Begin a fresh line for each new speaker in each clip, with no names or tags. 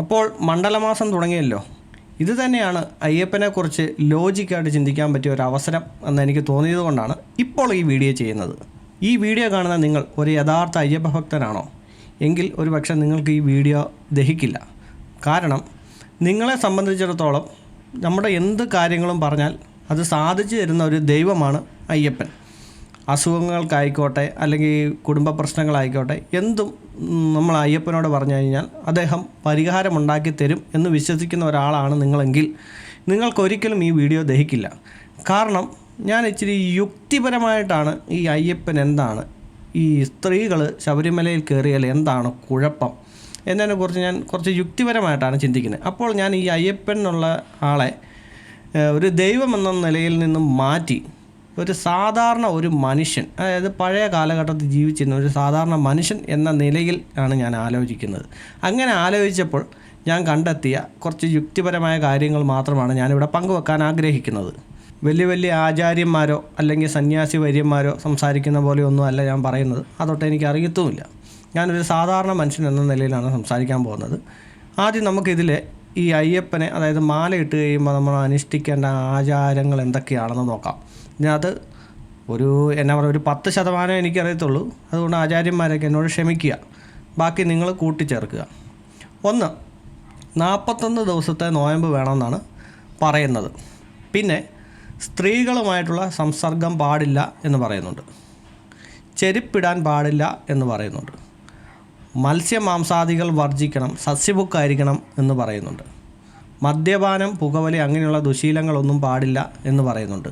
അപ്പോൾ മണ്ഡലമാസം തുടങ്ങിയല്ലോ. ഇത് തന്നെയാണ് അയ്യപ്പനെക്കുറിച്ച് ലോജിക്കായിട്ട് ചിന്തിക്കാൻ പറ്റിയ ഒരു അവസരം എന്ന് എനിക്ക് തോന്നിയത് കൊണ്ടാണ് ഇപ്പോൾ ഈ വീഡിയോ ചെയ്യുന്നത്. ഈ വീഡിയോ കാണുന്ന നിങ്ങൾ ഒരു യഥാർത്ഥ അയ്യപ്പ ഭക്തനാണോ? എങ്കിൽ ഒരു പക്ഷേ നിങ്ങൾക്ക് ഈ വീഡിയോ ദഹിക്കില്ല. കാരണം നിങ്ങളെ സംബന്ധിച്ചിടത്തോളം നമ്മുടെ എന്ത് കാര്യങ്ങളും പറഞ്ഞാൽ അത് സാധിച്ചു തരുന്ന ഒരു ദൈവമാണ് അയ്യപ്പൻ. അസുഖങ്ങൾക്കായിക്കോട്ടെ അല്ലെങ്കിൽ കുടുംബ പ്രശ്നങ്ങളായിക്കോട്ടെ എന്തും നമ്മൾ അയ്യപ്പനോട് പറഞ്ഞു കഴിഞ്ഞാൽ അദ്ദേഹം പരിഹാരമുണ്ടാക്കി തരും എന്ന് വിശ്വസിക്കുന്ന ഒരാളാണ് നിങ്ങളെങ്കിൽ നിങ്ങൾക്കൊരിക്കലും ഈ വീഡിയോ ദഹിക്കില്ല. കാരണം ഞാൻ ഇച്ചിരി യുക്തിപരമായിട്ടാണ് ഈ അയ്യപ്പൻ എന്താണ്? ഈ സ്ത്രീകൾ ശബരിമലയിൽ കയറിയാൽ എന്താണ് കുഴപ്പം? എന്നതിനെക്കുറിച്ച് ഞാൻ കുറച്ച് യുക്തിപരമായിട്ടാണ് ചിന്തിക്കുന്നത്. അപ്പോൾ ഞാൻ ഈ അയ്യപ്പൻ എന്നുള്ള ആളെ ഒരു ദൈവം എന്ന നിലയിൽ നിന്നും മാറ്റി ഒരു സാധാരണ ഒരു മനുഷ്യൻ അതായത് പഴയ കാലഘട്ടത്തിൽ ജീവിച്ചിരുന്ന ഒരു സാധാരണ മനുഷ്യൻ എന്ന നിലയിൽ ആണ് ഞാൻ ആലോചിക്കുന്നത്. അങ്ങനെ ആലോചിച്ചപ്പോൾ ഞാൻ കണ്ടെത്തിയ കുറച്ച് യുക്തിപരമായ കാര്യങ്ങൾ മാത്രമാണ് ഞാനിവിടെ പങ്കുവെക്കാൻ ആഗ്രഹിക്കുന്നത്. വലിയ വലിയ ആചാര്യന്മാരോ അല്ലെങ്കിൽ സന്യാസി വര്യന്മാരോ സംസാരിക്കുന്ന പോലെയൊന്നും അല്ല ഞാൻ പറയുന്നത്. അതൊട്ട് എനിക്ക് അറിയത്തുമില്ല. ഞാനൊരു സാധാരണ മനുഷ്യൻ എന്ന നിലയിലാണ് സംസാരിക്കാൻ പോകുന്നത്. ആദ്യം നമുക്കിതിലെ ഈ അയ്യപ്പനെ അതായത് മാല ഇട്ട് കഴിയുമ്പോൾ നമ്മൾ അനുഷ്ഠിക്കേണ്ട ആചാരങ്ങൾ എന്തൊക്കെയാണെന്ന് നോക്കാം. ഇതിനകത്ത് ഒരു എന്നാ പറയുക ഒരു പത്ത് ശതമാനം എനിക്കറിയത്തുള്ളൂ. അതുകൊണ്ട് ആചാര്യന്മാരൊക്കെ എന്നോട് ക്ഷമിക്കുക. ബാക്കി നിങ്ങൾ കൂട്ടിച്ചേർക്കുക. ഒന്ന് നാൽപ്പത്തൊന്ന് ദിവസത്തെ നോയമ്പ് വേണമെന്നാണ് പറയുന്നത്. പിന്നെ സ്ത്രീകളുമായിട്ടുള്ള സംസർഗം പാടില്ല എന്ന് പറയുന്നുണ്ട്. ചെരുപ്പിടാൻ പാടില്ല എന്ന് പറയുന്നുണ്ട്. മത്സ്യമാംസാദികൾ വർജിക്കണം സസ്യബുക്കായിരിക്കണം എന്ന് പറയുന്നുണ്ട്. മദ്യപാനം പുകവലി അങ്ങനെയുള്ള ദുശീലങ്ങളൊന്നും പാടില്ല എന്ന് പറയുന്നുണ്ട്.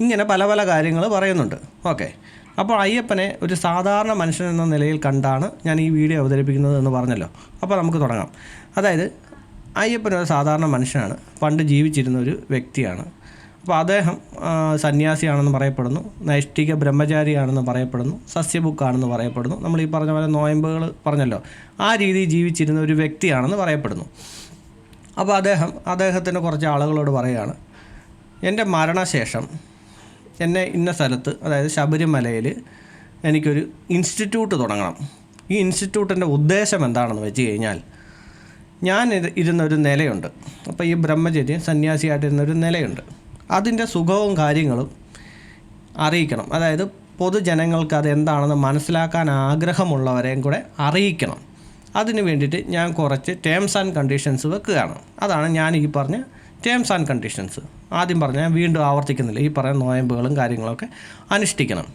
ഇങ്ങനെ പല പല കാര്യങ്ങൾ പറയുന്നുണ്ട്. ഓക്കെ. അപ്പോൾ അയ്യപ്പനെ ഒരു സാധാരണ മനുഷ്യൻ എന്ന നിലയിൽ കണ്ടാണ് ഞാൻ ഈ വീഡിയോ അവതരിപ്പിക്കുന്നത് എന്ന് പറഞ്ഞല്ലോ. അപ്പോൾ നമുക്ക് തുടങ്ങാം. അതായത് അയ്യപ്പൻ ഒരു സാധാരണ മനുഷ്യനാണ്. പണ്ട് ജീവിച്ചിരുന്ന ഒരു വ്യക്തിയാണ്. അപ്പോൾ അദ്ദേഹം സന്യാസിയാണെന്ന് പറയപ്പെടുന്നു നൈഷ്ഠിക ബ്രഹ്മചാരിയാണെന്ന് പറയപ്പെടുന്നു സസ്യബുക്കാണെന്ന് പറയപ്പെടുന്നു. നമ്മൾ ഈ പറഞ്ഞ പോലെ നോയമ്പുകൾ പറഞ്ഞല്ലോ ആ രീതിയിൽ ജീവിച്ചിരുന്ന ഒരു വ്യക്തിയാണെന്ന് പറയപ്പെടുന്നു. അപ്പോൾ അദ്ദേഹം അദ്ദേഹത്തിന് കുറച്ച് ആളുകളോട് പറയുകയാണ് എന്റെ മരണശേഷം എന്നെ ഇന്ന സ്ഥലത്ത് അതായത് ശബരിമലയിൽ എനിക്കൊരു ഇൻസ്റ്റിറ്റ്യൂട്ട് തുടങ്ങണം. ഈ ഇൻസ്റ്റിറ്റ്യൂട്ടിന്റെ ഉദ്ദേശം എന്താണെന്ന് വെച്ച് കഴിഞ്ഞാൽ ഞാൻ ഇരുന്നൊരു നിലയുണ്ട്. അപ്പോൾ ഈ ബ്രഹ്മചര്യം സന്യാസിയായിട്ടിരുന്നൊരു നിലയുണ്ട്. അതിന്റെ സുഖവും കാര്യങ്ങളും അറിയിക്കണം. അതായത് പൊതുജനങ്ങൾക്ക് അത് എന്താണെന്ന് മനസ്സിലാക്കാൻ ആഗ്രഹമുള്ളവരെയും കൂടെ അറിയിക്കണം. അതിന് വേണ്ടിയിട്ട് ഞാൻ കുറച്ച് ടേംസ് ആൻഡ് കണ്ടീഷൻസ് വെക്കുകയാണ്. അതാണ് ഞാൻ ഈ പറഞ്ഞ ടേംസ് ആൻഡ് കണ്ടീഷൻസ് ആദ്യം പറഞ്ഞ ഞാൻ വീണ്ടും ആവർത്തിക്കുന്നില്ല. ഈ പറയുന്ന നോയമ്പുകളും കാര്യങ്ങളൊക്കെ അനുഷ്ഠിക്കണം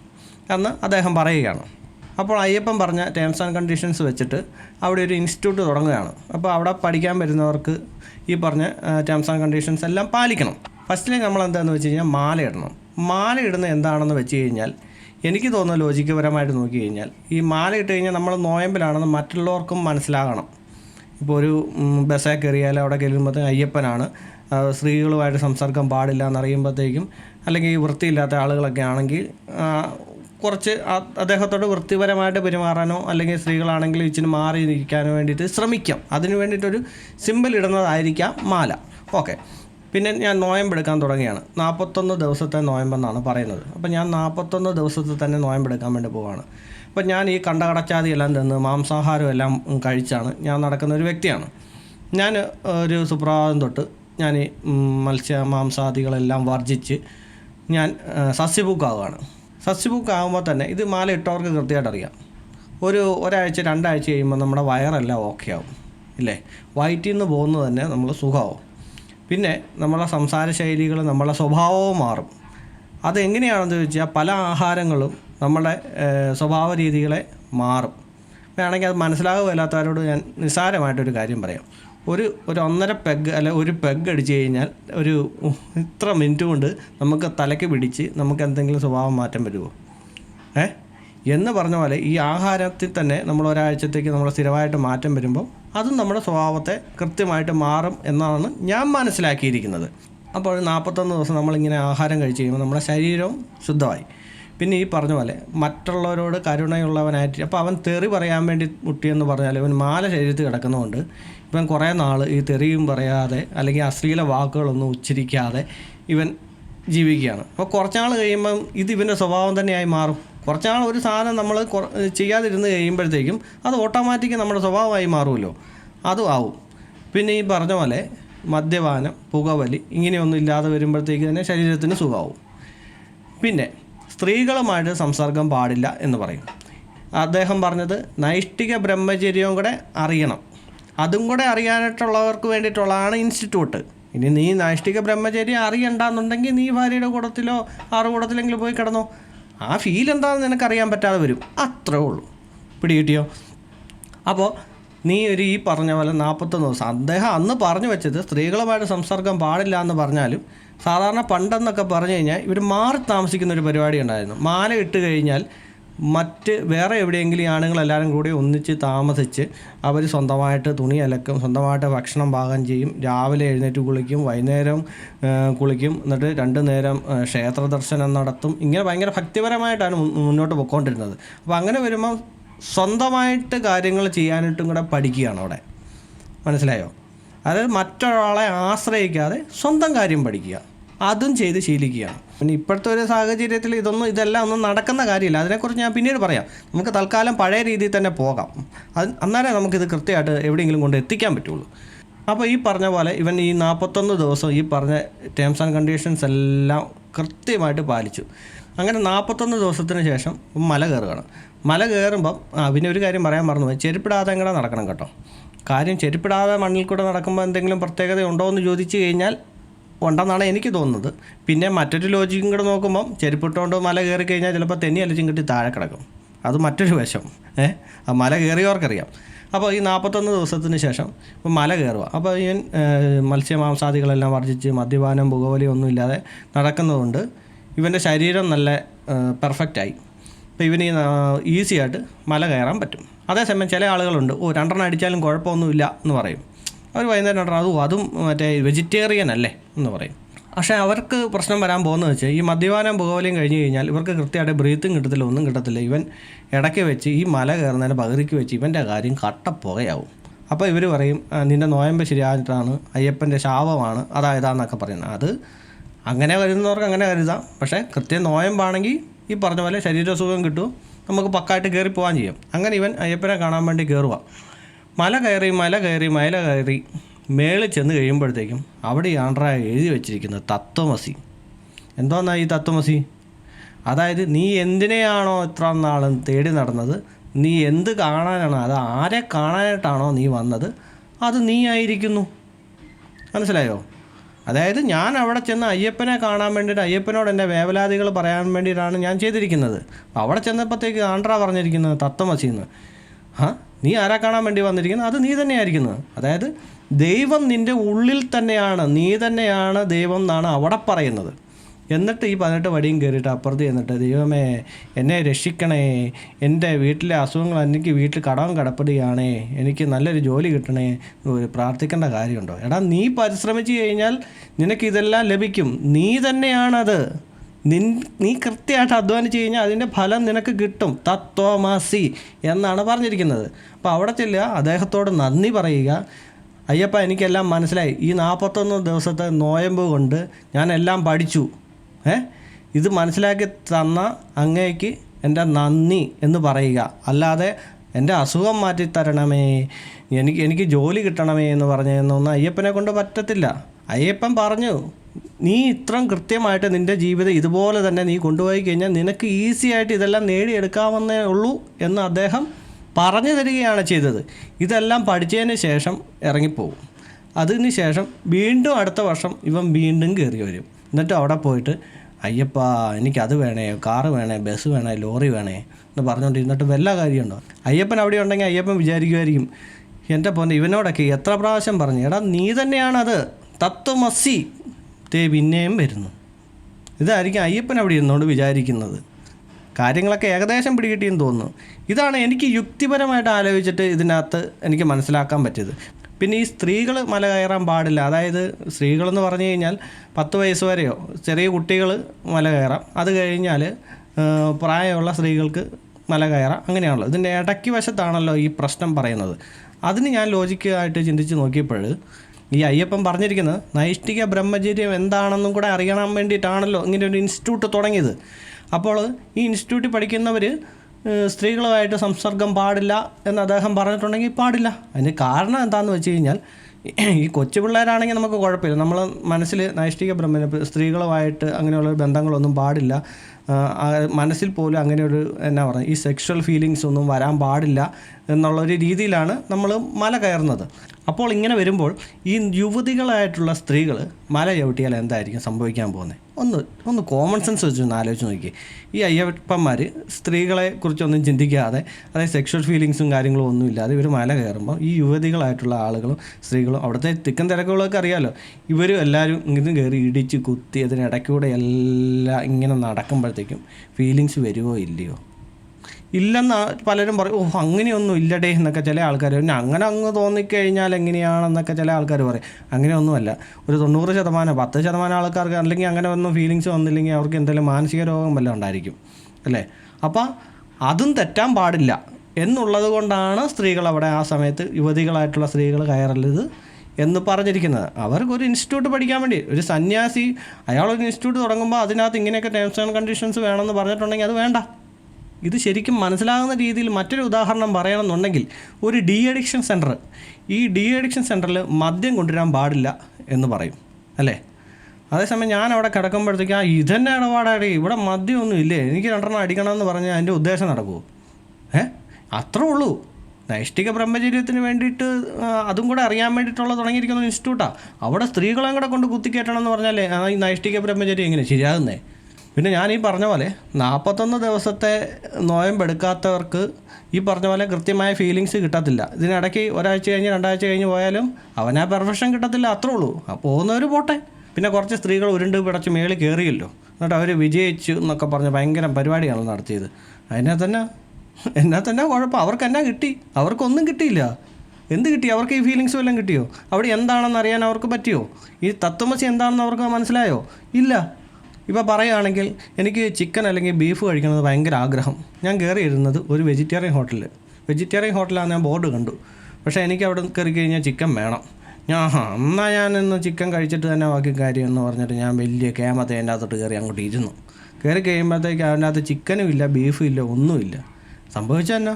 എന്ന് അദ്ദേഹം പറയുകയാണ്. അപ്പോൾ അയ്യപ്പൻ പറഞ്ഞ ടേംസ് ആൻഡ് കണ്ടീഷൻസ് വെച്ചിട്ട് അവിടെ ഒരു ഇൻസ്റ്റിറ്റ്യൂട്ട് തുടങ്ങുകയാണ്. അപ്പോൾ അവിടെ പഠിക്കാൻ വരുന്നവർക്ക് ഈ പറഞ്ഞ ടേംസ് ആൻഡ് കണ്ടീഷൻസ് എല്ലാം പാലിക്കണം. ഫസ്റ്റിലെ നമ്മൾ എന്താണെന്ന് വെച്ച് കഴിഞ്ഞാൽ മാല ഇടണം. മാല ഇടുന്ന എന്താണെന്ന് വെച്ച് കഴിഞ്ഞാൽ എനിക്ക് തോന്നുന്ന ലോജിക്കപരമായിട്ട് നോക്കി കഴിഞ്ഞാൽ ഈ മാല ഇട്ട് കഴിഞ്ഞാൽ നമ്മൾ നോയമ്പിലാണെന്ന് മറ്റുള്ളവർക്കും മനസ്സിലാകണം. ഇപ്പോൾ ഒരു ബസ്സേ കയറിയാൽ അവിടെ കയറുമ്പോഴത്തേക്കും അയ്യപ്പനാണ്. സ്ത്രീകളുമായിട്ട് സംസർഗം പാടില്ല എന്നറിയുമ്പോഴത്തേക്കും അല്ലെങ്കിൽ വൃത്തിയില്ലാത്ത ആളുകളൊക്കെ ആണെങ്കിൽ കുറച്ച് അദ്ദേഹത്തോട് വൃത്തിപരമായിട്ട് പെരുമാറാനോ അല്ലെങ്കിൽ സ്ത്രീകളാണെങ്കിൽ ഇച്ചിന് മാറി നിൽക്കാനോ വേണ്ടിയിട്ട് ശ്രമിക്കാം. അതിന് വേണ്ടിയിട്ടൊരു സിമ്പിൾ ഇടുന്നതായിരിക്കാം മാല. ഓക്കെ. പിന്നെ ഞാൻ നോയമ്പെടുക്കാൻ തുടങ്ങിയാണ്. നാൽപ്പത്തൊന്ന് ദിവസത്തെ നോയമ്പെന്നാണ് പറയുന്നത്. അപ്പോൾ ഞാൻ നാൽപ്പത്തൊന്ന് ദിവസത്തെ തന്നെ നോയമ്പെടുക്കാൻ വേണ്ടി പോവുകയാണ് അപ്പോൾ ഞാൻ ഈ കണ്ടകടച്ചാതി എല്ലാം തിന്ന് മാംസാഹാരം എല്ലാം കഴിച്ചാണ് ഞാൻ നടക്കുന്ന ഒരു വ്യക്തിയാണ്. ഞാൻ ഒരു സുപ്രഭാതം തൊട്ട് ഞാൻ ഈ, മത്സ്യ മാംസാദികളെല്ലാം വർജിച്ച് ഞാൻ സസ്യബുക്കാവുകയാണ് സസ്യഭൂക്കാകുമ്പോൾ തന്നെ ഇത് മാല ഇട്ടവർക്ക് കൃത്യമായിട്ട് അറിയാം. ഒരു ഒരാഴ്ച രണ്ടാഴ്ച കഴിയുമ്പോൾ നമ്മുടെ വയറെല്ലാം ഓക്കെ ആവും ഇല്ലേ? വയറ്റിൽ നിന്ന് പോകുന്നത് തന്നെ നമ്മൾ സുഖമാവും. പിന്നെ നമ്മളെ സംസാര ശൈലികൾ നമ്മളെ സ്വഭാവവും മാറും. അതെങ്ങനെയാണെന്ന് ചോദിച്ചാൽ പല ആഹാരങ്ങളും നമ്മളുടെ ഏഹ്, സ്വഭാവ രീതികളെ മാറും. വേണമെങ്കിൽ അത് മനസ്സിലാകുമില്ലാത്തവരോട് ഞാൻ നിസ്സാരമായിട്ടൊരു കാര്യം പറയാം. ഒരു ഒരു ഒന്നര പെഗ് അല്ല ഒരു പെഗ് അടിച്ചു കഴിഞ്ഞാൽ ഒരു ഇത്ര മിനിറ്റ് കൊണ്ട് നമുക്ക് തലയ്ക്ക് പിടിച്ച് നമുക്ക് എന്തെങ്കിലും സ്വഭാവം മാറ്റം വരുമോ ഏ? എന്ന് പറഞ്ഞ പോലെ ഈ ആഹാരത്തിൽ തന്നെ നമ്മൾ ഒരാഴ്ചത്തേക്ക് നമ്മൾ സ്ഥിരമായിട്ട് മാറ്റം വരുമ്പോൾ അതും നമ്മുടെ സ്വഭാവത്തെ കൃത്യമായിട്ട് മാറും എന്നാണ് ഞാൻ മനസ്സിലാക്കിയിരിക്കുന്നത്. അപ്പോൾ നാൽപ്പത്തൊന്ന് ദിവസം നമ്മളിങ്ങനെ ആഹാരം കഴിച്ച് കഴിയുമ്പോൾ നമ്മുടെ ശരീരവും ശുദ്ധമായി. പിന്നെ ഈ പറഞ്ഞ പോലെ മറ്റുള്ളവരോട് കരുണയുള്ളവനായിട്ട് അപ്പോൾ അവൻ തെറി പറയാൻ വേണ്ടി മുട്ടിയെന്ന് പറഞ്ഞാൽ ഇവൻ മാല ശരീരത്തിൽ കിടക്കുന്നതുകൊണ്ട് ഇവൻ കുറേ നാൾ ഈ തെറിയും പറയാതെ അല്ലെങ്കിൽ അശ്ലീല വാക്കുകളൊന്നും ഉച്ചരിക്കാതെ ഇവൻ ജീവിക്കുകയാണ്. അപ്പോൾ കുറച്ചാൾ കഴിയുമ്പം ഇത് ഇവന്റെ സ്വഭാവം തന്നെയായി മാറും. കുറച്ചാൾ ഒരു സാധനം നമ്മൾ ചെയ്യാതിരുന്ന് കഴിയുമ്പോഴത്തേക്കും അത് ഓട്ടോമാറ്റിക് നമ്മുടെ സ്വഭാവമായി മാറുമല്ലോ. അതും ആവും. പിന്നെ ഈ പറഞ്ഞ പോലെ മദ്യപാനം പുകവലി ഇങ്ങനെയൊന്നും ഇല്ലാതെ വരുമ്പോഴത്തേക്ക് തന്നെ ശരീരത്തിന് സുഖമാവും. പിന്നെ സ്ത്രീകളുമായിട്ട് സംസർഗം പാടില്ല എന്ന് പറയും. അദ്ദേഹം പറഞ്ഞത് നൈഷ്ഠിക ബ്രഹ്മചര്യവും കൂടെ അറിയണം. അതും കൂടെ അറിയാനായിട്ടുള്ളവർക്ക് വേണ്ടിയിട്ടുള്ളതാണ് ഇൻസ്റ്റിറ്റ്യൂട്ട്. ഇനി നീ നൈഷ്ഠിക ബ്രഹ്മചര്യം അറിയണ്ടെന്നുണ്ടെങ്കിൽ നീ ഭാര്യയുടെ കൂടത്തിലോ ആറ് കൂടത്തിലെങ്കിലും പോയി കിടന്നോ. ആ ഫീൽ എന്താണെന്ന് നിനക്കറിയാൻ പറ്റാതെ വരും. അത്രേ ഉള്ളൂ. പിടി കിട്ടിയോ? അപ്പോൾ നീ ഒരു ഈ പറഞ്ഞ പോലെ നാൽപ്പത്തൊന്ന് ദിവസം അദ്ദേഹം അന്ന് പറഞ്ഞു വെച്ചത് സ്ത്രീകളുമായിട്ട് സംസർഗം പാടില്ല എന്ന് പറഞ്ഞാലും സാധാരണ പണ്ടെന്നൊക്കെ പറഞ്ഞു കഴിഞ്ഞാൽ ഇവർ മാറി താമസിക്കുന്ന ഒരു പരിപാടി ഉണ്ടായിരുന്നു. മാല ഇട്ട് കഴിഞ്ഞാൽ മറ്റ് വേറെ എവിടെയെങ്കിലും ഈ ആണുങ്ങളെല്ലാവരും കൂടി ഒന്നിച്ച് താമസിച്ച് അവർ സ്വന്തമായിട്ട് തുണി അലക്കും സ്വന്തമായിട്ട് ഭക്ഷണം പാകം ചെയ്യും. രാവിലെ എഴുന്നേറ്റ് കുളിക്കും വൈകുന്നേരം കുളിക്കും. എന്നിട്ട് രണ്ടു നേരം ക്ഷേത്ര ദർശനം നടത്തും. ഇങ്ങനെ ഭയങ്കര ഭക്തിപരമായിട്ടാണ് മുന്നോട്ട് പോയിക്കൊണ്ടിരുന്നത് അപ്പോൾ അങ്ങനെ വരുമ്പോൾ സ്വന്തമായിട്ട് കാര്യങ്ങൾ ചെയ്യാനായിട്ടും കൂടെ പഠിക്കുകയാണ് അവിടെ. മനസ്സിലായോ? അതായത് മറ്റൊരാളെ ആശ്രയിക്കാതെ സ്വന്തം കാര്യം പഠിക്കുക. അതും ചെയ്ത് ശീലിക്കുകയാണ്. പിന്നെ ഇപ്പോഴത്തെ ഒരു സാഹചര്യത്തിൽ ഇതൊന്നും ഇതെല്ലാം ഒന്നും നടക്കുന്ന കാര്യമില്ല. അതിനെക്കുറിച്ച് ഞാൻ പിന്നീട് പറയാം. നമുക്ക് തൽക്കാലം പഴയ രീതിയിൽ തന്നെ പോകാം. അത് അന്നേരം നമുക്കിത് കൃത്യമായിട്ട് എവിടെയെങ്കിലും കൊണ്ട് എത്തിക്കാൻ പറ്റുള്ളൂ. അപ്പോൾ ഈ പറഞ്ഞ പോലെ ഇവൻ ഈ നാൽപ്പത്തൊന്ന് ദിവസം ഈ പറഞ്ഞ ടേംസ് ആൻഡ് കണ്ടീഷൻസ് എല്ലാം കൃത്യമായിട്ട് പാലിച്ചു. അങ്ങനെ നാൽപ്പത്തൊന്ന് ദിവസത്തിന് ശേഷം മല കയറുകയാണ്. മല കയറുമ്പം ആ പിന്നെ ഒരു കാര്യം പറയാൻ മറന്നുപോയി ചെരുപ്പിടാതെ എങ്ങനെ നടക്കണം കേട്ടോ. കാര്യം ചെരുപ്പിടാതെ മണ്ണിൽ കൂടെ നടക്കുമ്പോൾ എന്തെങ്കിലും പ്രത്യേകത ഉണ്ടോ എന്ന് ചോദിച്ചു കഴിഞ്ഞാൽ ഉണ്ടെന്നാണ് എനിക്ക് തോന്നുന്നത്. പിന്നെ മറ്റൊരു ലോജിക്കും കൂടെ നോക്കുമ്പം ചെരുപ്പിട്ടുകൊണ്ട് മല കയറി കഴിഞ്ഞാൽ ചിലപ്പോൾ തെന്നി അലച്ചും കിട്ടി താഴെ കിടക്കും. അത് മറ്റൊരു വശം ഏ? ആ മല കയറിയവർക്കറിയാം. അപ്പോൾ ഈ നാൽപ്പത്തൊന്ന് ദിവസത്തിന് ശേഷം ഇപ്പോൾ മല കയറുക. അപ്പോൾ ഈ മത്സ്യമാംസാദികളെല്ലാം വർജിച്ച് മദ്യപാനം പുകവലി ഒന്നും ഇല്ലാതെ നടക്കുന്നതുകൊണ്ട് ഇവന്റെ ശരീരം നല്ല പെർഫെക്റ്റായി. അപ്പോൾ ഇവന് ഈസി ആയിട്ട് മല കയറാൻ പറ്റും. അതേസമയം ചില ആളുകളുണ്ട് ഓ രണ്ടെണ്ണം അടിച്ചാലും കുഴപ്പമൊന്നുമില്ല എന്ന് പറയും. അവർ വൈകുന്നേരം അതും അതും മറ്റേ വെജിറ്റേറിയൻ അല്ലേ എന്ന് പറയും. പക്ഷേ അവർക്ക് പ്രശ്നം വരാൻ പോകുന്നത് വെച്ചാൽ ഈ മദ്യപാനം പുകവലിയും കഴിഞ്ഞ് കഴിഞ്ഞാൽ ഇവർക്ക് കൃത്യമായിട്ട് ബ്രീത്തും കിട്ടത്തില്ല ഒന്നും കിട്ടത്തില്ല. ഇവൻ ഇടയ്ക്ക് വെച്ച് ഈ മല കയറുന്നതിന് പകുതിക്ക് വെച്ച് ഇവന്റെ കാര്യം കട്ടപ്പുകയാവും. അപ്പോൾ ഇവർ പറയും "ആ, നിന്റെ നോയമ്പ് ശരിയായിട്ടാണ് അയ്യപ്പന്റെ ശാപമാണ് അതായതാന്നൊക്കെ പറയുന്നത്. അത് അങ്ങനെ കരുതുന്നവർക്ക് അങ്ങനെ കരുതാം. പക്ഷേ കൃത്യം നോയമ്പാണെങ്കിൽ ഈ പറഞ്ഞ പോലെ ശരീരസുഖം കിട്ടും നമുക്ക് പക്കായിട്ട് കയറി പോകാൻ ചെയ്യും. അങ്ങനെ ഇവൻ അയ്യപ്പനെ കാണാൻ വേണ്ടി കയറുക മല കയറി മല കയറി മല കയറി മേളിൽ ചെന്ന് കഴിയുമ്പോഴത്തേക്കും അവിടെ ആണ്ട്ര എഴുതി വെച്ചിരിക്കുന്നത് തത്വമസി. എന്തോന്നാ ഈ തത്വമസി? അതായത് നീ എന്തിനെയാണോ ഇത്ര നാളും തേടി നടന്നത്? നീ എന്ത് കാണാനാണ്? അത് ആരെ കാണാനായിട്ടാണോ നീ വന്നത്? അത് നീ ആയിരിക്കുന്നു. മനസ്സിലായോ? അതായത് ഞാൻ അവിടെ ചെന്ന് അയ്യപ്പനെ കാണാൻ വേണ്ടിയിട്ട് അയ്യപ്പനോട് എന്റെ വേവലാതികൾ പറയാൻ വേണ്ടിയിട്ടാണ് ഞാൻ ചെയ്തിരിക്കുന്നത്. അവിടെ ചെന്നപ്പോഴത്തേക്ക് ആണ്ട്ര പറഞ്ഞിരിക്കുന്നത് തത്വമസിന്ന്. ആ നീ ആരാ കാണാൻ വേണ്ടി വന്നിരിക്കുന്നത്? അത് നീ തന്നെയായിരിക്കുന്നത്. അതായത് ദൈവം നിന്റെ ഉള്ളിൽ തന്നെയാണ് നീ തന്നെയാണ് ദൈവം എന്നാണ് അവിടെ പറയുന്നത്. എന്നിട്ട് ഈ പതിനെട്ട് വടിയും കയറിയിട്ട് അപ്പുറത്ത് ചെന്നിട്ട് ദൈവമേ എന്നെ രക്ഷിക്കണേ. എന്റെ വീട്ടിലെ അസുഖങ്ങൾ എനിക്ക് വീട്ടിൽ കടവും കടപ്പെടുകയാണേ. എനിക്ക് നല്ലൊരു ജോലി കിട്ടണേ പ്രാർത്ഥിക്കേണ്ട കാര്യമുണ്ടോ? എടാ നീ പരിശ്രമിച്ചു കഴിഞ്ഞാൽ നിനക്കിതെല്ലാം ലഭിക്കും. നീ തന്നെയാണത്. നിൻ നീ കൃത്യമായിട്ട് അധ്വാനിച്ച് കഴിഞ്ഞാൽ അതിന്റെ ഫലം നിനക്ക് കിട്ടും. തത്വമാസി എന്നാണ് പറഞ്ഞിരിക്കുന്നത്. അപ്പോൾ അവിടെ ചെല്ലുക അദ്ദേഹത്തോട് നന്ദി പറയുക. അയ്യപ്പ എനിക്കെല്ലാം മനസ്സിലായി. ഈ നാൽപ്പത്തൊന്ന് ദിവസത്തെ നോയമ്പ് കൊണ്ട് ഞാൻ എല്ലാം പഠിച്ചു. ഏ? ഇത് മനസ്സിലാക്കി തന്ന അങ്ങേക്ക് എന്റെ നന്ദി എന്ന് പറയുക. അല്ലാതെ എന്റെ അസുഖം മാറ്റി തരണമേ എനിക്ക് എനിക്ക് ജോലി കിട്ടണമേ എന്ന് പറഞ്ഞതെന്നൊന്നും അയ്യപ്പനെ കൊണ്ട് പറ്റത്തില്ല. അയ്യപ്പൻ പറഞ്ഞു നീ ഇത്രയും കൃത്യമായിട്ട് നിന്റെ ജീവിതം ഇതുപോലെ തന്നെ നീ കൊണ്ടുപോയി കഴിഞ്ഞാൽ നിനക്ക് ഈസി ആയിട്ട് ഇതെല്ലാം നേടിയെടുക്കാവുന്നേ ഉള്ളൂ എന്ന് അദ്ദേഹം പറഞ്ഞു തരികയാണ് ചെയ്തത്. ഇതെല്ലാം പഠിച്ചതിന് ശേഷം ഇറങ്ങിപ്പോവും അതിന് ശേഷം വീണ്ടും അടുത്ത വർഷം ഇവൻ വീണ്ടും കയറി വരും. എന്നിട്ട് അവിടെ പോയിട്ട് അയ്യപ്പ എനിക്കത് വേണേ കാറ് വേണേ ബസ് വേണേ ലോറി വേണേ എന്ന് പറഞ്ഞുകൊണ്ടിരുന്നിട്ട് വല്ല കാര്യമുണ്ടോ? അയ്യപ്പൻ അവിടെ ഉണ്ടെങ്കിൽ അയ്യപ്പൻ വിചാരിക്കുമായിരിക്കും. എന്റെ പൊന്നെ ഇവനോടൊക്കെ എത്ര പ്രാവശ്യം പറഞ്ഞു? എടാ നീ തന്നെയാണത്. തത്വമസി. തേ പിന്നെയും വരുന്നു. ഇതായിരിക്കും അയ്യപ്പൻ അവിടെ ഇരുന്നുകൊണ്ട് വിചാരിക്കുന്നത്. കാര്യങ്ങളൊക്കെ ഏകദേശം പിടികിട്ടിയെന്ന് തോന്നുന്നു. ഇതാണ് എനിക്ക് യുക്തിപരമായിട്ട് ആലോചിച്ചിട്ട് ഇതിനകത്ത് എനിക്ക് മനസ്സിലാക്കാൻ പറ്റിയത്. പിന്നെ ഈ സ്ത്രീകൾ മല കയറാൻ പാടില്ല. അതായത് സ്ത്രീകളെന്ന് പറഞ്ഞു കഴിഞ്ഞാൽ പത്ത് വയസ്സ് വരെയോ ചെറിയ കുട്ടികൾ മല കയറാം. അത് കഴിഞ്ഞാൽ പ്രായമുള്ള സ്ത്രീകൾക്ക് മല കയറാം. അങ്ങനെയാണല്ലോ. ഇതിന്റെ ഇടയ്ക്ക് വശത്താണല്ലോ ഈ പ്രശ്നം പറയുന്നത്. അതിന് ഞാൻ ലോജിക്കായിട്ട് ചിന്തിച്ച് നോക്കിയപ്പോൾ ഈ അയ്യപ്പൻ പറഞ്ഞിരിക്കുന്നത് നൈഷ്ഠിക ബ്രഹ്മചര്യം എന്താണെന്നും കൂടെ അറിയണം വേണ്ടിയിട്ടാണല്ലോ ഇങ്ങനെ ഒരു ഇൻസ്റ്റിറ്റ്യൂട്ട് തുടങ്ങിയത്. അപ്പോൾ ഈ ഇൻസ്റ്റിറ്റ്യൂട്ടിൽ പഠിക്കുന്നവർ സ്ത്രീകളുമായിട്ട് സംസർഗം പാടില്ല എന്ന് അദ്ദേഹം പറഞ്ഞിട്ടുണ്ടെങ്കിൽ പാടില്ല. അതിന് കാരണം എന്താണെന്ന് വെച്ച് കഴിഞ്ഞാൽ ഈ കൊച്ചു പിള്ളേരാണെങ്കിൽ നമുക്ക് കുഴപ്പമില്ല. നമ്മൾ മനസ്സിൽ നൈഷ്ഠിക ബ്രഹ്മന് ഇപ്പം സ്ത്രീകളുമായിട്ട് അങ്ങനെയുള്ള ബന്ധങ്ങളൊന്നും പാടില്ല. മനസ്സിൽ പോലും അങ്ങനെ ഒരു എന്നാ പറയുക ഈ സെക്ഷൽ ഫീലിങ്സ് ഒന്നും വരാൻ പാടില്ല എന്നുള്ളൊരു രീതിയിലാണ് നമ്മൾ മല കയറുന്നത്. അപ്പോൾ ഇങ്ങനെ വരുമ്പോൾ ഈ യുവതികളായിട്ടുള്ള സ്ത്രീകൾ മല ചവിട്ടിയാൽ എന്തായിരിക്കും സംഭവിക്കാൻ പോകുന്നത്? ഒന്ന് ഒന്ന് കോമൺ സെൻസ് വെച്ച് ഒന്ന് ആലോചിച്ച് നോക്കി ഈ അയ്യപ്പന്മാർ സ്ത്രീകളെ കുറിച്ചൊന്നും ചിന്തിക്കാതെ അതായത് സെക്ഷൽ ഫീലിങ്സും കാര്യങ്ങളും ഒന്നും ഇല്ലാതെ ഇവർ മല കയറുമ്പോൾ ഈ യുവതികളായിട്ടുള്ള ആളുകളും സ്ത്രീകളും അവിടുത്തെ തിക്കൻ തിരക്കുകളൊക്കെ അറിയാമല്ലോ ഇവരും എല്ലാവരും ഇങ്ങനെ കയറി ഇടിച്ച് കുത്തി അതിനിടയ്ക്കൂടെ എല്ലാം ഇങ്ങനെ നടക്കുമ്പോഴത്തേക്കും ഫീലിങ്സ് വരുമോ ഇല്ലയോ? ഇല്ലെന്ന് പലരും പറയും ഓ അങ്ങനെയൊന്നും ഇല്ലടേ എന്നൊക്കെ ചില ആൾക്കാർ പിന്നെ അങ്ങനെ അങ്ങ് തോന്നിക്കഴിഞ്ഞാൽ എങ്ങനെയാണെന്നൊക്കെ ചില ആൾക്കാർ പറയും. അങ്ങനെയൊന്നുമല്ല. ഒരു തൊണ്ണൂറ് ശതമാനം പത്ത് ശതമാനം ആൾക്കാർക്ക് അല്ലെങ്കിൽ അങ്ങനെ ഒന്നും ഫീലിങ്സ് വന്നില്ലെങ്കിൽ അവർക്ക് എന്തെങ്കിലും മാനസിക രോഗം വല്ലതും ഉണ്ടായിരിക്കും. അല്ലേ? അപ്പം അതും തെറ്റാൻ പാടില്ല. എന്നുള്ളത് കൊണ്ടാണ് സ്ത്രീകൾ അവിടെ ആ സമയത്ത് യുവതികളായിട്ടുള്ള സ്ത്രീകൾ കയറരുത് എന്ന് പറഞ്ഞിരിക്കുന്നത്. അവർക്ക് ഒരു ഇൻസ്റ്റിറ്റ്യൂട്ട് പഠിക്കാൻ വേണ്ടി. ഒരു സന്യാസി അയാളൊരു ഇൻസ്റ്റിറ്റ്യൂട്ട് തുടങ്ങുമ്പോൾ അതിനകത്ത് ഇങ്ങനെയൊക്കെ ടേംസ് ആൻഡ് കണ്ടീഷൻസ് വേണമെന്ന് പറഞ്ഞിട്ടുണ്ടെങ്കിൽ അത് വേണ്ട. ഇത് ശരിക്കും മനസ്സിലാകുന്ന രീതിയിൽ മറ്റൊരു ഉദാഹരണം പറയണമെന്നുണ്ടെങ്കിൽ ഒരു ഡി അഡിക്ഷൻ സെന്റർ. ഈ ഡി അഡിക്ഷൻ സെന്ററിൽ മദ്യം കൊണ്ടുവരാൻ പാടില്ല എന്ന് പറയും അല്ലേ? അതേസമയം ഞാൻ അവിടെ കിടക്കുമ്പോഴത്തേക്ക് ആ ഇതന്നെ ഇടപാടാടി? ഇവിടെ മദ്യമൊന്നും ഇല്ലേ? എനിക്ക് രണ്ടെണ്ണം അടിക്കണമെന്ന് പറഞ്ഞാൽ അതിന്റെ ഉദ്ദേശം നടക്കുമോ ഏ? അത്രേ ഉള്ളൂ. നൈഷ്ഠിക ബ്രഹ്മചര്യത്തിന് വേണ്ടിയിട്ട് അതും കൂടെ അറിയാൻ വേണ്ടിയിട്ടുള്ള തുടങ്ങിയിരിക്കുന്ന ഇൻസ്റ്റിറ്റ്യൂട്ടാണ് അവിടെ സ്ത്രീകളെയും കൂടെ കൊണ്ട് കുത്തിക്കയറ്റണം എന്ന് പറഞ്ഞാലേ ആ ഈ നൈഷ്ഠിക ബ്രഹ്മചര്യം എങ്ങനെ ശരിയാകുന്നേ? പിന്നെ ഞാൻ ഈ പറഞ്ഞ പോലെ നാൽപ്പത്തൊന്ന് ദിവസത്തെ നോയമ്പെടുക്കാത്തവർക്ക് ഈ പറഞ്ഞ പോലെ കൃത്യമായ ഫീലിങ്സ് കിട്ടത്തില്ല. ഇതിനിടയ്ക്ക് ഒരാഴ്ച കഴിഞ്ഞ് രണ്ടാഴ്ച കഴിഞ്ഞ് പോയാലും അവനാ പെർഫെക്ഷൻ കിട്ടത്തില്ല അത്രേ ഉള്ളൂ. പോകുന്നവർ പോട്ടെ. പിന്നെ കുറച്ച് സ്ത്രീകൾ ഉരുണ്ട് പിടച്ച് മേളിൽ കയറിയല്ലോ എന്നിട്ട് അവർ വിജയിച്ചു എന്നൊക്കെ പറഞ്ഞ് ഭയങ്കര പരിപാടിയാണ് നടത്തിയത്. അതിനെ തന്നെ എന്നെ തന്നെ കുഴപ്പം. അവർക്ക് എന്നാ കിട്ടി? അവർക്കൊന്നും കിട്ടിയില്ല. എന്ത് കിട്ടി? അവർക്ക് ഈ ഫീലിങ്സ് വല്ലതും കിട്ടിയോ? അവിടെ എന്താണെന്ന് അറിയാൻ അവർക്ക് പറ്റിയോ? ഈ തത്വമസി എന്താണെന്ന് അവർക്ക് മനസ്സിലായോ? ഇല്ല. ഇപ്പോൾ പറയുകയാണെങ്കിൽ എനിക്ക് ചിക്കൻ അല്ലെങ്കിൽ ബീഫ് കഴിക്കുന്നത് ഭയങ്കര ആഗ്രഹം. ഞാൻ കയറി ഇരുന്നത് ഒരു വെജിറ്റേറിയൻ ഹോട്ടലിൽ വെജിറ്റേറിയൻ ഹോട്ടലാണ് ഞാൻ ബോർഡ് കണ്ടു. പക്ഷേ എനിക്ക് അവിടെ കയറി കഴിഞ്ഞാൽ ചിക്കൻ വേണം. ഞാൻ എന്നാൽ ഞാൻ ഇന്ന് ചിക്കൻ കഴിച്ചിട്ട് തന്നെ ബാക്കി കാര്യം എന്ന് പറഞ്ഞിട്ട് ഞാൻ വലിയ ക്യാമത്തെ അതിന്റെ അകത്തോട്ട് കയറി അങ്ങോട്ട് ഇരുന്നു. കയറി കഴിയുമ്പോഴത്തേക്ക് അതിന്റെ അകത്ത് ചിക്കനും ഇല്ല ബീഫും ഇല്ല ഒന്നുമില്ല സംഭവിച്ചെന്നാ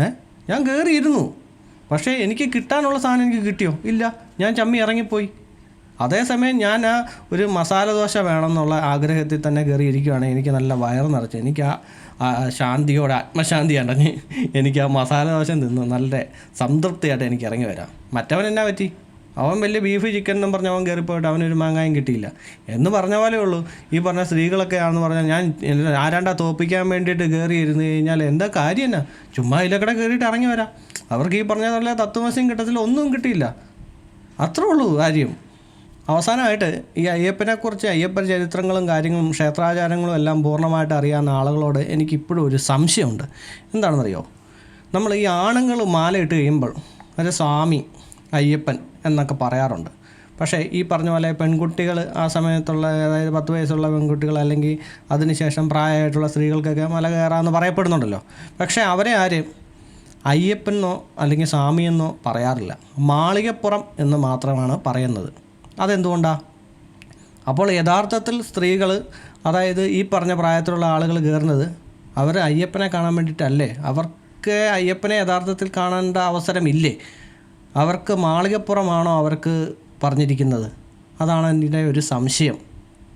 ഏ? ഞാൻ കയറിയിരുന്നു പക്ഷേ എനിക്ക് കിട്ടാനുള്ള സാധനം എനിക്ക് കിട്ടിയോ? ഇല്ല. ഞാൻ ചമ്മി ഇറങ്ങിപ്പോയി. അതേസമയം ഞാൻ ആ ഒരു മസാല ദോശ വേണമെന്നുള്ള ആഗ്രഹത്തിൽ തന്നെ കയറിയിരിക്കുകയാണ്. എനിക്ക് നല്ല വയറ് നിറച്ച്. എനിക്ക് ആ ശാന്തിയോടെ ആത്മശാന്തി ഉണ്ടെങ്കിൽ എനിക്ക് ആ മസാല ദോശ നിന്ന് നല്ല സംതൃപ്തിയായിട്ട് എനിക്ക് ഇറങ്ങി വരാം. മറ്റവൻ എന്നാ പറ്റി? അവൻ വലിയ ബീഫ് ചിക്കൻ എന്നും പറഞ്ഞ് അവൻ കയറിപ്പോയിട്ട് അവനൊരു മാങ്ങായും കിട്ടിയില്ല. എന്ന് പറഞ്ഞ പോലെ ഉള്ളൂ. ഈ പറഞ്ഞ സ്ത്രീകളൊക്കെ ആണെന്ന് പറഞ്ഞാൽ ഞാൻ ആരാണ്ടാ തോപ്പിക്കാൻ വേണ്ടിയിട്ട് കയറി ഇരുന്ന് കഴിഞ്ഞാൽ എന്താ കാര്യം എന്നാ? ചുമ്മാ ഇതിലൊക്കെ കയറിയിട്ട് ഇറങ്ങി വരാം. അവർക്ക് ഈ പറഞ്ഞ നല്ല തത്വമസ്യം കിട്ടത്തിൽ ഒന്നും കിട്ടിയില്ല. അത്രേ ഉള്ളൂ കാര്യം. അവസാനമായിട്ട് ഈ അയ്യപ്പനെക്കുറിച്ച് അയ്യപ്പൻ ചരിത്രങ്ങളും കാര്യങ്ങളും ക്ഷേത്രാചാരങ്ങളും എല്ലാം പൂർണമായിട്ട് അറിയാവുന്ന ആളുകളോട് എനിക്കിപ്പോഴും ഒരു സംശയമുണ്ട്. എന്താണെന്നറിയോ? നമ്മൾ ഈ ആണുങ്ങൾ മാലയിട്ട് കഴിയുമ്പോൾ ഒരു സ്വാമി അയ്യപ്പൻ എന്നൊക്കെ പറയാറുണ്ട്. പക്ഷേ ഈ പറഞ്ഞ പോലെ പെൺകുട്ടികൾ ആ സമയത്തുള്ള അതായത് പത്ത് വയസ്സുള്ള പെൺകുട്ടികൾ അല്ലെങ്കിൽ അതിനുശേഷം പ്രായമായിട്ടുള്ള സ്ത്രീകൾക്കൊക്കെ മല കയറാമെന്ന് പറയപ്പെടുന്നുണ്ടല്ലോ. പക്ഷേ അവരെ ആര്? അയ്യപ്പനെന്നോ അല്ലെങ്കിൽ സ്വാമിയെന്നോ പറയാറില്ല. മാളികപ്പുറം എന്ന് മാത്രമാണ് പറയുന്നത്. അതെന്തുകൊണ്ടാണ് അപ്പോൾ യഥാർത്ഥത്തിൽ സ്ത്രീകൾ അതായത് ഈ പറഞ്ഞ പ്രായത്തിലുള്ള ആളുകൾ കയറുന്നത് അവർ അയ്യപ്പനെ കാണാൻ വേണ്ടിയിട്ടല്ലേ? അവർക്ക് അയ്യപ്പനെ യഥാർത്ഥത്തിൽ കാണേണ്ട അവസരമില്ലേ? അവർക്ക് മാളികപ്പുറമാണോ അവർക്ക് പറഞ്ഞിരിക്കുന്നത്? അതാണ് എന്റെ ഒരു സംശയം.